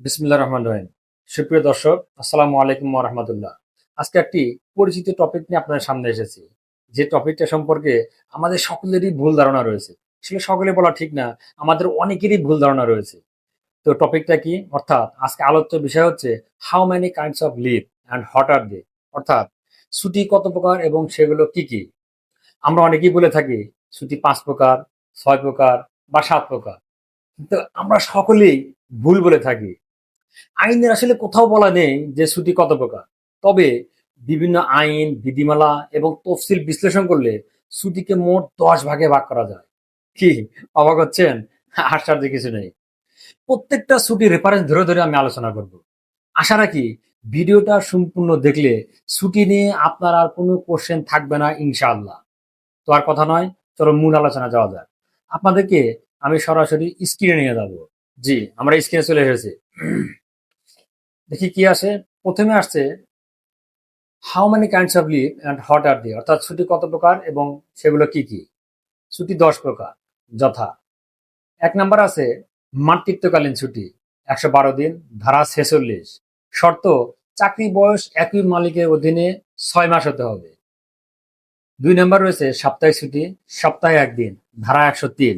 বিসমুল্লাহ রহমান রহিম। সুপ্রিয় দর্শক, আসসালামু আলাইকুম রহমতুল্লাহ। আজকে একটি পরিচিত টপিক নিয়ে আপনাদের সামনে এসেছি। যে টপিকটা সম্পর্কে আমাদের সকলেরই ভুল ধারণা রয়েছে। আসলে সকলে বলা ঠিক না, আমাদের অনেকেরই ভুল ধারণা রয়েছে। তো টপিকটা কি? অর্থাৎ আজকে আলোচ্য বিষয় হচ্ছে how many kinds of leave and what are they অর্থাৎ ছুটি কত প্রকার এবং সেগুলো কি কি? আমরা অনেকেই বলে থাকি, ছুটি পাঁচ প্রকার, ছয় প্রকার বা সাত প্রকার। কিন্তু আমরা সকলেই ভুল বলে থাকি। আইনের আসলে কোথাও বলা নেই যে ছুটি কত প্রকার। তবে বিভিন্ন আইন, বিধিমালা এবং তফসিল বিশ্লেষণ করলে ছুটিকে মোট দশ ভাগে ভাগ করা যায়। কি, অবাক হচ্ছেন? আশ্চর্য কিছু নেই। প্রত্যেকটা ছুটি রেফারেন্স ধরে ধরে আমি আলোচনা করব। আশা রাখি ভিডিওটা সম্পূর্ণ দেখলে ছুটি নিয়ে আপনার আর কোনো কোশ্চেন থাকবে না ইনশাআল্লাহ। তো আর কথা নয়, চলো মূল আলোচনা যাওয়া যাক। আপনাদেরকে আমি সরাসরি স্ক্রিনে নিয়ে যাব। জি, আমরা স্ক্রিনে চলে এসেছি। দেখি কি আসে। প্রথমে আসছে how many kinds of leave and what are the অর্থাৎ ছুটি কত প্রকার এবং সেগুলো কি কি? ছুটি দশ প্রকার, যথা। এক নাম্বার আছে, মাতৃত্বকালীন ছুটি, একশো বারো দিন, ধারা ছেচল্লিশ। শর্ত, চাকরি বয়স একই মালিকের অধীনে ছয় মাস হতে হবে। দুই নাম্বার রয়েছে, সাপ্তাহিক ছুটি, সপ্তাহে একদিন, ধারা একশো তিন।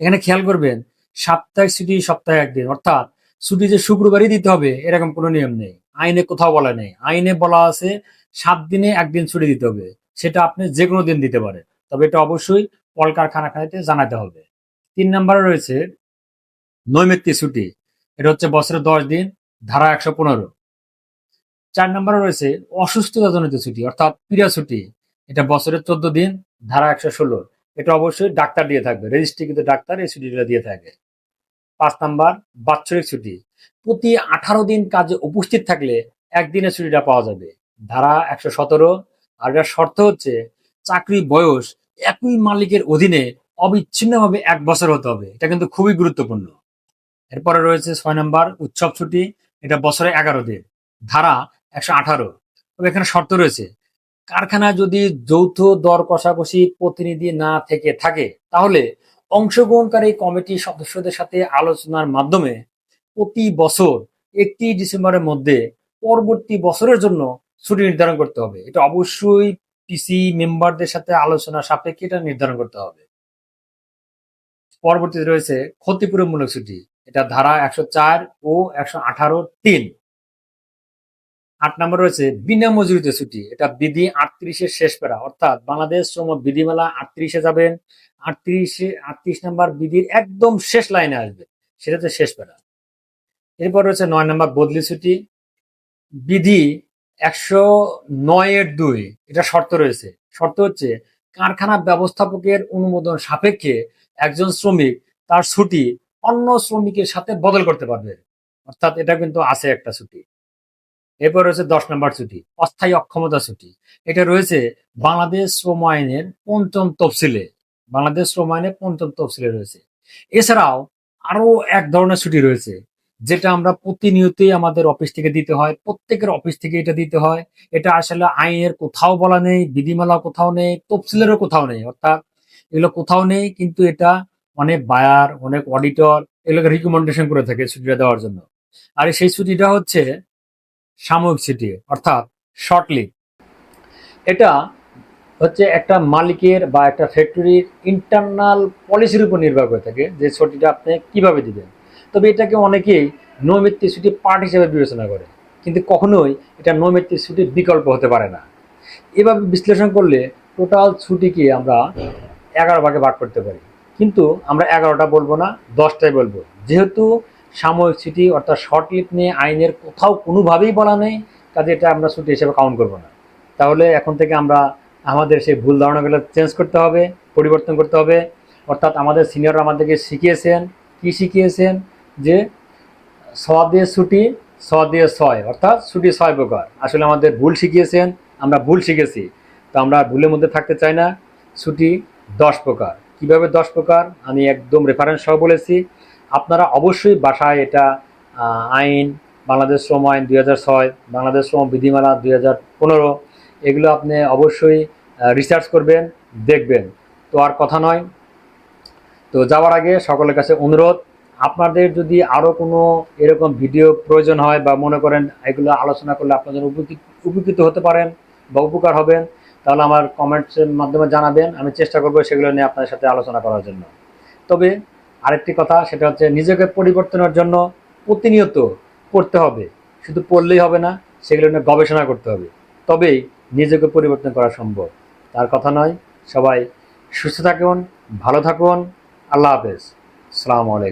এখানে খেয়াল করবেন, সাপ্তাহিক ছুটি সপ্তাহে একদিন, অর্থাৎ ছুটি যে শুক্রবারই দিতে হবে, এরকম কোনো নিয়ম নেই। আইনে কোথাও বলা নেই। আইনে বলা আছে, সাত দিনে একদিন ছুটি দিতে হবে। সেটা আপনি যে কোনো দিন দিতে পারেন। তবে এটা অবশ্যই কলকারখানা খাইতে জানাতে হবে। তিন নম্বরে রয়েছে নৈমিত্তিক ছুটি। এটা হচ্ছে বছরে দশ দিন, ধারা একশো পনেরো। চার নম্বরে রয়েছে অসুস্থতাজনিত ছুটি, অর্থাৎ ক্রীড়া ছুটি। এটা বছরের চোদ্দ দিন, ধারা একশো ষোলো। এটা অবশ্যই ডাক্তার দিয়ে থাকবে। রেজিস্ট্রিকৃত ডাক্তার এই ছুটিটা দিয়ে থাকে। পাঁচ নাম্বার, বাৎসরিক ছুটি। প্রতি আঠারো দিন কাজে উপস্থিত থাকলে একদিনের ছুটিটা পাওয়া যাবে। ধারা একশো সতেরো। আর এটার শর্ত হচ্ছে চাকরি বয়স একই মালিকের অধীনে অবিচ্ছিন্নভাবে এক বছর হতে হবে। এটা কিন্তু খুবই গুরুত্বপূর্ণ। এরপরে রয়েছে ছয় নাম্বার, উৎসব ছুটি। এটা বছরে এগারো দিন। ধারা একশো আঠারো। তবে এখানে শর্ত রয়েছে, কারখানায় যদি যৌথ দর কষাকষি প্রতিনিধি না থেকে থাকে, তাহলে অংশগ্রহণকারী কমিটির সদস্যদের সাথে আলোচনার মাধ্যমে প্রতি বছর একটি ডিসেম্বরের মধ্যে পরবর্তী বছরের জন্য ছুটি নির্ধারণ করতে হবে। এটা অবশ্যই পিসি মেম্বারদের সাথে আলোচনা সাপেক্ষে এটা নির্ধারণ করতে হবে। পরবর্তীতে রয়েছে ক্ষতিপূরণমূলক ছুটি। এটা ধারা একশো চার ও একশো আঠারো তিন। আট নম্বর রয়েছে, বিনা মজুরিতে ছুটি। এটা বিধি আটত্রিশের শেষ পেরা অর্থাৎ বাংলাদেশ শ্রম বিধিমালা আটত্রিশে যাবেন, আটত্রিশে, আটত্রিশ নাম্বার বিধির একদম শেষ লাইনে আসবে। সেটা হচ্ছে শেষ পেরা এরপর রয়েছে নয় নম্বর বদলি ছুটি। বিধি একশো নয়ের দুই। এটা শর্ত রয়েছে। শর্ত হচ্ছে কারখানা ব্যবস্থাপকের অনুমোদন সাপেক্ষে একজন শ্রমিক তার ছুটি অন্য শ্রমিকের সাথে বদল করতে পারবে। অর্থাৎ এটা কিন্তু আছে একটা ছুটি। এরপর রয়েছে দশ নম্বর ছুটি, অস্থায়ী অক্ষমতা ছুটি। এটা রয়েছে বাংলাদেশ শ্রম আইনের পঞ্চম তফসিলে, বাংলাদেশ শ্রম আইনের পঞ্চম তফসিলে রয়েছে। এছাড়াও আরও এক ধরনের ছুটি রয়েছে, যেটা আমরা প্রতিনিয়তই আমাদের অফিস থেকে দিতে হয়, প্রত্যেকের অফিস থেকে এটা দিতে হয়। এটা আসলে আইনের কোথাও বলা নেই বিধিমালা কোথাও নেই, তফসিলেরও কোথাও নেই। অর্থাৎ এগুলো কোথাও নেই, কিন্তু এটা অনেক বায়ার, অনেক অডিটর, এগুলোকে রিকমেন্ডেশন করে থাকে ছুটিটা দেওয়ার জন্য। আর সেই ছুটিটা হচ্ছে সাময়িক ছুটি অর্থাৎ শর্ট লিভ এটা হচ্ছে একটা মালিকের বা একটা ফ্যাক্টরির ইন্টারনাল পলিসির উপর নির্ভর করে থাকে যে ছুটিটা আপনি কীভাবে দিবেন। তবে এটাকে অনেকেই নৈমিত্তিক ছুটি পার্ট হিসেবে বিবেচনা করে, কিন্তু কখনোই এটা নৈমিত্তিক ছুটির বিকল্প হতে পারে না। এভাবে বিশ্লেষণ করলে টোটাল ছুটিকে আমরা এগারো ভাগে ভাগ করতে পারি। কিন্তু আমরা এগারোটা বলব না, দশটাই বলব। যেহেতু সাময়িক ছুটি অর্থাৎ শর্ট লিভ নিয়ে আইনের কোথাও কোনোভাবেই বলা নেই, কাজে এটা আমরা ছুটি হিসেবে কাউন্ট করব না। তাহলে এখন থেকে আমরা আমাদের সেই ভুল ধারণাগুলো চেঞ্জ করতে হবে, পরিবর্তন করতে হবে। অর্থাৎ আমাদের সিনিয়ররা আমাদেরকে শিখিয়েছেন, কি শিখিয়েছেন? যে ছ দিয়ে ছুটি ছ দিয়ে ছয়, অর্থাৎ ছুটি ছয় প্রকার। আসলে আমাদের ভুল শিখিয়েছেন, আমরা ভুল শিখেছি। তো আমরা ভুলের মধ্যে থাকতে চাই না, ছুটি দশ প্রকার। কীভাবে দশ প্রকার? আমি একদম রেফারেন্স সহ বলেছি। আপনারা অবশ্যই বাসায় এটা আইন, বাংলাদেশ শ্রম আইন দুই হাজার ছয়, বাংলাদেশ শ্রম বিধিমালা দুই হাজার পনেরো, এগুলো আপনি অবশ্যই রিসার্চ করবেন, দেখবেন। তো আর কথা নয়। তো যাওয়ার আগে সকলের কাছে অনুরোধ, আপনাদের যদি আরও কোনো এরকম ভিডিও প্রয়োজন হয় বা মনে করেন এগুলো আলোচনা করলে আপনাদের উপকৃত উপকৃত হতে পারেন বা উপকার হবেন, তাহলে আমার কমেন্টসের মাধ্যমে জানাবেন। আমি চেষ্টা করব সেগুলো নিয়ে আপনাদের সাথে আলোচনা করার জন্য। তবে আরেকটি কথা, সেটা হচ্ছে নিজেকে পরিবর্তনের জন্য প্রতিনিয়ত পড়তে হবে। শুধু পড়লেই হবে না, সেগুলো নিয়ে গবেষণা করতে হবে। তবেই নিজেকে পরিবর্তন করা সম্ভব। তার কথা নয়, সবাই সুস্থ থাকুন, ভালো থাকুন। আল্লাহ হাফেজ। সালামু আলাইকুম।